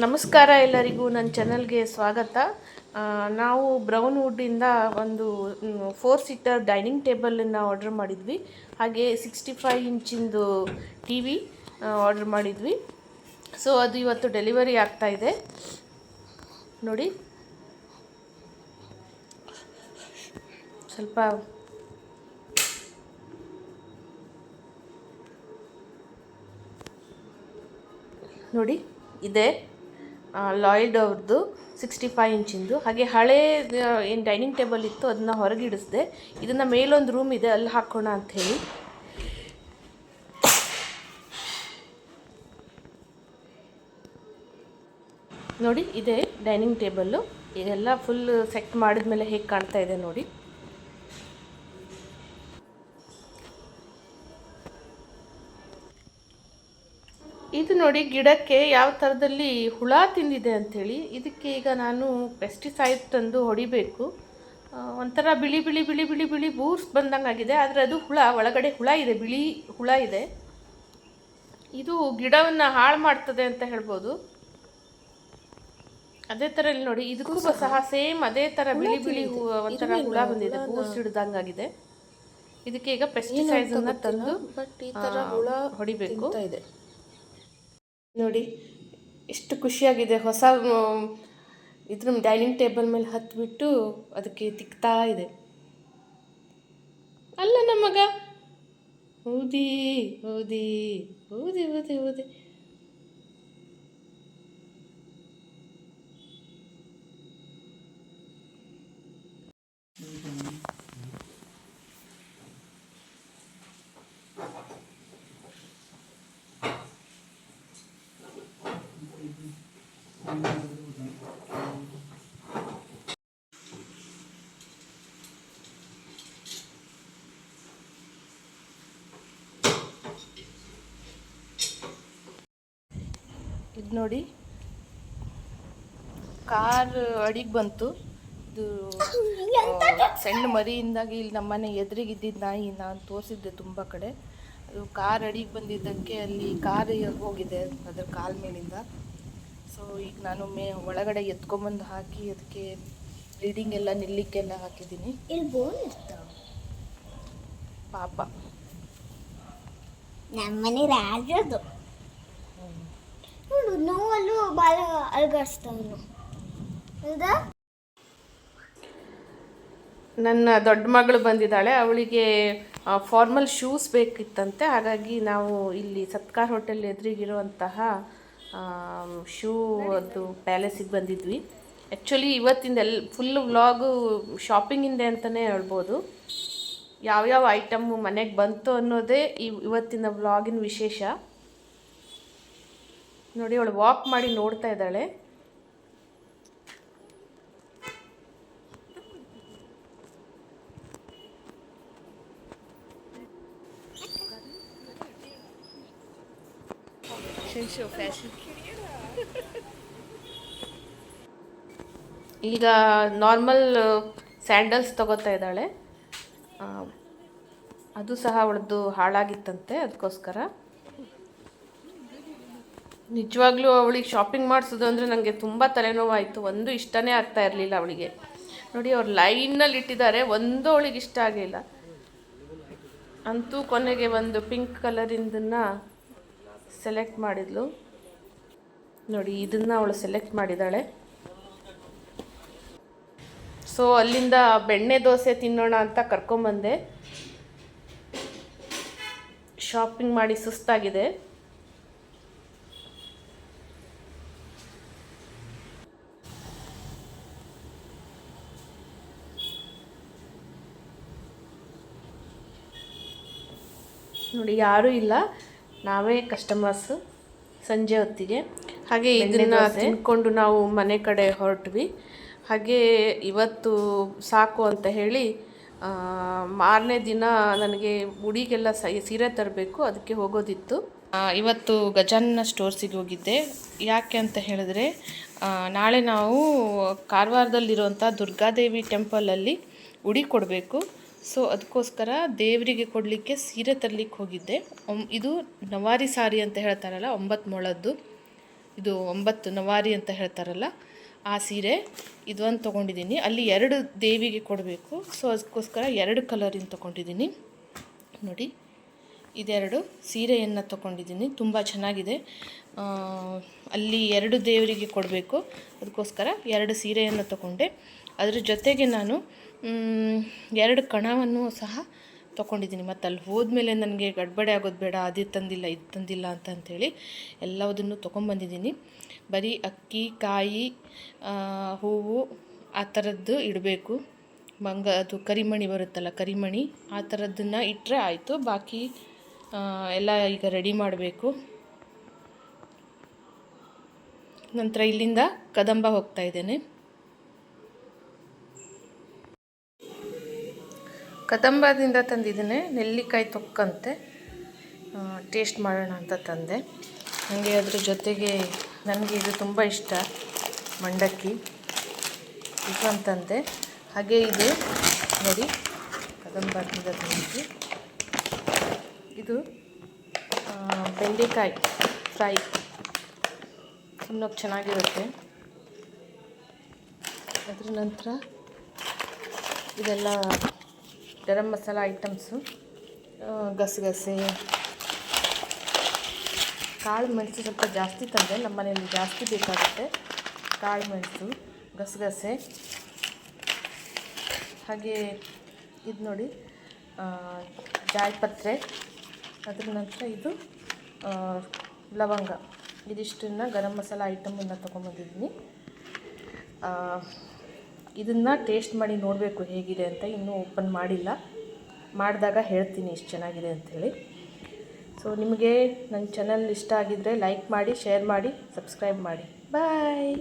ನಮಸ್ಕಾರ ಎಲ್ಲರಿಗೂ, ನನ್ನ ಚಾನಲ್ಗೆ ಸ್ವಾಗತ. ನಾವು ಬ್ರೌನ್ ವುಡ್ಡಿಂದ ಒಂದು ಫೋರ್ ಸೀಟರ್ ಡೈನಿಂಗ್ ಟೇಬಲನ್ನು ಆರ್ಡರ್ ಮಾಡಿದ್ವಿ. ಹಾಗೆ ಸಿಕ್ಸ್ಟಿ ಫೈವ್ ಇಂಚಿಂದು ಟಿ ವಿ ಆರ್ಡರ್ ಮಾಡಿದ್ವಿ. ಸೊ ಅದು ಇವತ್ತು ಡೆಲಿವರಿ ಆಗ್ತಾ ಇದೆ. ನೋಡಿ. ಸ್ವಲ್ಪ ನೋಡಿ, ಇದೆ. ಲಾಯ್ಡ್ ಅವ್ರದ್ದು ಸಿಕ್ಸ್ಟಿ ಫೈವ್ ಇಂಚಿಂದು. ಹಾಗೆ ಹಳೇ ಏನು ಡೈನಿಂಗ್ ಟೇಬಲ್ ಇತ್ತು, ಅದನ್ನ ಹೊರಗಿಡಿಸ್ದೆ. ಇದನ್ನು ಮೇಲೊಂದು ರೂಮ್ ಇದೆ, ಅಲ್ಲಿ ಹಾಕೋಣ ಅಂಥೇಳಿ ನೋಡಿ, ಇದೆ ಡೈನಿಂಗ್ ಟೇಬಲ್ಲು ಇದೆಲ್ಲ ಫುಲ್ ಸೆಟ್ ಮಾಡಿದ ಮೇಲೆ ಹೇಗೆ ಕಾಣ್ತಾ ಇದೆ ನೋಡಿ. ಇದು ನೋಡಿ ಗಿಡಕ್ಕೆ ಯಾವ ಥರದಲ್ಲಿ ಹುಳ ತಿಂದಿದೆ ಅಂಥೇಳಿ ಇದಕ್ಕೆ ಈಗ ನಾನು ಪೆಸ್ಟಿಸೈಡ್ ತಂದು ಹೊಡಿಬೇಕು. ಒಂಥರ ಬಿಳಿ ಬಿಳಿ ಬಿಳಿ ಬಿಳಿ ಬಿಳಿ ಬೂರ್ಸ್ ಬಂದಂಗೆ ಆಗಿದೆ ಆದರೆ ಅದು ಹುಳ ಒಳಗಡೆ ಹುಳ ಇದೆ ಬಿಳಿ ಹುಳ ಇದೆ. ಇದು ಗಿಡವನ್ನು ಹಾಳು ಮಾಡ್ತದೆ ಅಂತ ಹೇಳ್ಬೋದು. ಅದೇ ಥರ ಇಲ್ಲಿ ನೋಡಿ ಇದಕ್ಕೂ ಸಹ ಸೇಮ್ ಅದೇ ಥರ ಬಿಳಿ ಬಿಳಿ ಹೂ ಒಂಥರ ಹುಳ ಬಂದಿದೆ ಬೂರ್ಸ್ ಹಿಡ್ದಂಗೆ ಆಗಿದೆ ಇದಕ್ಕೆ ಈಗ ಪೆಸ್ಟಿಸೈಡ್ಸನ್ನು ತಂದು ಬಟ್ ಈ ಥರ ಹುಳ ಹೊಡಿಬೇಕು. ಇದೆ. ನೋಡಿ, ಎಷ್ಟು ಖುಷಿಯಾಗಿದೆ. ಹೊಸ ಇದ್ರ ಡೈನಿಂಗ್ ಟೇಬಲ್ ಮೇಲೆ ಹತ್ಬಿಟ್ಟು ಅದಕ್ಕೆ ತಿಕ್ತಾ ಇದೆ. ಅಲ್ಲ ನಮ್ಮ ಮಗ ಊದಿ ಊದಿ ಊದಿ ಊದಿ ಊದಿ ಇದು ನೋಡಿ. ಕಾರ್ ಅಡಿಗೆ ಬಂತು. ಇದು ಸಣ್ಣ ಮರಿಯಿಂದಾಗಿ ಇಲ್ಲಿ ನಮ್ಮನೆ ಎದುರಿಗಿದ್ದಿದ್ದ ನಾಯಿ ನಾನು ತೋರಿಸಿದ್ದೆ ತುಂಬ ಕಡೆ. ಅದು ಕಾರ್ ಅಡಿಗೆ ಬಂದಿದ್ದಕ್ಕೆ ಅಲ್ಲಿ ಕಾರ್ ಹೋಗಿದೆ ಅದರ ಕಾಲ್ ಮೇಲಿಂದ. ಸೊ ಈಗ ನಾನು ಮೇ ಒಳಗಡೆ ಎತ್ಕೊಂಬಂದು ಹಾಕಿ ಅದಕ್ಕೆ ಬ್ಲೀಡಿಂಗ್ ಎಲ್ಲ ನಿಲ್ಲಿಕ್ಕೆಲ್ಲ ಹಾಕಿದ್ದೀನಿ. ಇಲ್ಲಿ ಬೋನ್ ಇರ್ತಾವ ಪಾಪ. ನಮ್ಮನೆ ರಾಜದು ನೋಡು ನೋವಲ್ಲೂ ಬಾಲ ಅಲ್ಗಾಡ್ಸ್ತಾವನು ಹೌದಾ? ನನ್ನ ದೊಡ್ಡ ಮಗಳು ಬಂದಿದ್ದಾಳೆ. ಅವಳಿಗೆ ಫಾರ್ಮಲ್ ಶೂಸ್ ಬೇಕಿತ್ತಂತೆ. ಹಾಗಾಗಿ ನಾವು ಇಲ್ಲಿ ಸತ್ಕಾರ್ ಹೋಟೆಲ್ ಎದುರಿಗಿರುವಂತಹ ಶೂ ಅದು ಪ್ಯಾಲೇಸಿಗೆ ಬಂದಿದ್ವಿ. ಆ್ಯಕ್ಚುಲಿ ಇವತ್ತಿಂದ ಎಲ್ಲ ಫುಲ್ ವ್ಲಾಗು ಶಾಪಿಂಗಿಂದೆ ಅಂತಲೇ ಹೇಳ್ಬೋದು. ಯಾವ್ಯಾವ ಐಟಮ್ಮು ಮನೆಗೆ ಬಂತು ಅನ್ನೋದೇ ಇವತ್ತಿನ ವ್ಲಾಗಿನ ವಿಶೇಷ. ನೋಡಿ, ಅವಳು ವಾಕ್ ಮಾಡಿ ನೋಡ್ತಾ ಇದ್ದಾಳೆ. ಈಗ ನಾರ್ಮಲ್ ಸ್ಯಾಂಡಲ್ಸ್ ತಗೋತಾ ಇದ್ದಾಳೆ. ಅದು ಸಹ ಅವಳದ್ದು ಹಾಳಾಗಿತ್ತಂತೆ ಅದಕ್ಕೋಸ್ಕರ. ನಿಜವಾಗ್ಲೂ ಅವಳಿಗೆ ಶಾಪಿಂಗ್ ಮಾಡಿಸೋದು ಅಂದರೆ ನನಗೆ ತುಂಬ ತಲೆನೋವಾಯಿತು. ಒಂದು ಇಷ್ಟನೇ ಆಗ್ತಾ ಇರಲಿಲ್ಲ ಅವಳಿಗೆ. ನೋಡಿ, ಅವ್ರು ಲೈನಲ್ಲಿ ಇಟ್ಟಿದ್ದಾರೆ. ಒಂದು ಅವಳಿಗೆ ಇಷ್ಟ ಆಗಲಿಲ್ಲ. ಅಂತೂ ಕೊನೆಗೆ ಒಂದು ಪಿಂಕ್ ಕಲರಿಂದನ್ನು ಸೆಲೆಕ್ಟ್ ಮಾಡಿದ್ಲು. ನೋಡಿ, ಇದನ್ನು ಅವಳು ಸೆಲೆಕ್ಟ್ ಮಾಡಿದ್ದಾಳೆ ಸೊ ಅಲ್ಲಿಂದ ಬೆಣ್ಣೆ ದೋಸೆ ತಿನ್ನೋಣ ಅಂತ ಕರ್ಕೊಂಬಂದೆ. ಶಾಪಿಂಗ್ ಮಾಡಿ ಸುಸ್ತಾಗಿದೆ. ನೋಡಿ, ಯಾರೂ ಇಲ್ಲ. ನಾವೇ ಕಸ್ಟಮರ್ಸ್ ಸಂಜೆ ಹೊತ್ತಿಗೆ. ಹಾಗೆ ಇದನ್ನ ತಿನ್ಕೊಂಡು ನಾವು ಮನೆ ಕಡೆ ಹೊರಟ್ವಿ. ಹಾಗೆ ಇವತ್ತು ಸಾಕು ಅಂತ ಹೇಳಿ ಮಾರನೇ ದಿನ ನನಗೆ ಉಡಿಗೆಲ್ಲ ಸೈ ಸೀರೆ ತರಬೇಕು ಅದಕ್ಕೆ ಹೋಗೋದಿತ್ತು. ಇವತ್ತು ಗಜಾನನ ಸ್ಟೋರ್ಸಿಗೆ ಹೋಗಿದ್ದೆ. ಯಾಕೆ ಅಂತ ಹೇಳಿದ್ರೆ ನಾಳೆ ನಾವು ಕಾರವಾರದಲ್ಲಿರುವಂಥ ದುರ್ಗಾದೇವಿ ಟೆಂಪಲಲ್ಲಿ ಉಡಿ ಕೊಡಬೇಕು. ಸೊ ಅದಕ್ಕೋಸ್ಕರ ದೇವರಿಗೆ ಕೊಡಲಿಕ್ಕೆ ಸೀರೆ ತರಲಿಕ್ಕೆ ಹೋಗಿದ್ದೆ. ಇದು ನವಾರಿ ಸಾರಿ ಅಂತ ಹೇಳ್ತಾರಲ್ಲ ಒಂಬತ್ತು ಮೊಳದ್ದು ಇದು ಒಂಬತ್ತು ನವಾರಿ ಅಂತ ಹೇಳ್ತಾರಲ್ಲ, ಆ ಸೀರೆ. ಇದೊಂದು ತೊಗೊಂಡಿದ್ದೀನಿ. ಅಲ್ಲಿ ಎರಡು ದೇವಿಗೆ ಕೊಡಬೇಕು. ಸೊ ಅದಕ್ಕೋಸ್ಕರ ಎರಡು ಕಲರಿನ ತೊಗೊಂಡಿದ್ದೀನಿ. ನೋಡಿ, ಇದೆರಡು ಸೀರೆಯನ್ನು ತೊಗೊಂಡಿದ್ದೀನಿ. ತುಂಬ ಚೆನ್ನಾಗಿದೆ. ಅಲ್ಲಿ ಎರಡು ದೇವರಿಗೆ ಕೊಡಬೇಕು. ಅದಕ್ಕೋಸ್ಕರ ಎರಡು ಸೀರೆಯನ್ನು ತಗೊಂಡೆ. ಅದರ ಜೊತೆಗೆ ನಾನು ಎರಡು ಕಣವನ್ನು ಸಹ ತೊಗೊಂಡಿದ್ದೀನಿ. ಮತ್ತು ಅಲ್ಲಿ ಹೋದ್ಮೇಲೆ ನನಗೆ ಗಡ್ಬಡೆ ಆಗೋದು ಬೇಡ, ಅದು ತಂದಿಲ್ಲ, ಇದು ತಂದಿಲ್ಲ ಅಂತ ಅಂಥೇಳಿ ಎಲ್ಲವುದನ್ನು ತೊಗೊಂಬಂದಿದ್ದೀನಿ. ಬರೀ ಅಕ್ಕಿ, ಕಾಯಿ ಹೂವು ಆ ಥರದ್ದು ಇಡಬೇಕು. ಮಂಗ, ಅದು ಕರಿಮಣಿ ಬರುತ್ತಲ್ಲ, ಕರಿಮಣಿ ಆ ಥರದ್ದನ್ನು ಇಟ್ಟರೆ ಆಯಿತು. ಬಾಕಿ ಎಲ್ಲ ಈಗ ರೆಡಿ ಮಾಡಬೇಕು. ನಂತರ ಇಲ್ಲಿಂದ ಕದಂಬ ಹೋಗ್ತಾ ಇದ್ದೇನೆ. ಕದಂಬದಿಂದ ತಂದಿದ್ದೇನೆ. ನೆಲ್ಲಿಕಾಯಿ ತೊಕ್ಕಂತೆ. ಟೇಸ್ಟ್ ಮಾಡೋಣ ಅಂತ ತಂದೆ. ನನಗೆ ಅದ್ರ ಜೊತೆಗೆ ನನಗೆ ಇದು ತುಂಬ ಇಷ್ಟ, ಮಂಡಕ್ಕಿ. ಇದು ಅಂತಂದೆ. ಹಾಗೆ ಇದು. ನೋಡಿ, ಕದಂಬದಿಂದ ತಂದಿದ್ದು. ಇದು ಬೆಂಡೆಕಾಯಿ ಫ್ರೈ. ತಿನ್ನೋಕೆ ಚೆನ್ನಾಗಿರುತ್ತೆ. ಅದ್ರ ನಂತರ ಇದೆಲ್ಲ ಗರಂ ಮಸಾಲ ಐಟಮ್ಸು ಗಸಗಸೆ. ಕಾಳು ಮೆಣಸು ಸ್ವಲ್ಪ ಜಾಸ್ತಿ ತಂದೆ ನಮ್ಮ ಮನೆಯಲ್ಲಿ ಜಾಸ್ತಿ ಬೇಕಾಗುತ್ತೆ. ಕಾಳು ಮೆಣಸು, ಗಸಗಸೆ. ಹಾಗೆ ಇದು ನೋಡಿ ಜಾಯಿಪತ್ರೆ. ಅದ್ರ ನಂತರ ಇದು ಲವಂಗ. ಇದಿಷ್ಟನ್ನು ಗರಂ ಮಸಾಲ ಐಟಮನ್ನು ತೊಗೊಂಬಂದಿದ್ದೀನಿ. ಇದನ್ನು ಟೇಸ್ಟ್ ಮಾಡಿ ನೋಡಬೇಕು ಹೇಗಿದೆ ಅಂತ ಇನ್ನೂ ಓಪನ್ ಮಾಡಿಲ್ಲ. ಮಾಡಿದಾಗ ಹೇಳ್ತೀನಿ ಇಷ್ಟು ಚೆನ್ನಾಗಿದೆ ಅಂಥೇಳಿ ಸೊ ನಿಮಗೆ ನನ್ನ ಚಾನಲ್ ಇಷ್ಟ ಆಗಿದ್ದರೆ ಲೈಕ್ ಮಾಡಿ ಶೇರ್ ಮಾಡಿ ಸಬ್ಸ್ಕ್ರೈಬ್ ಮಾಡಿ. ಬಾಯ್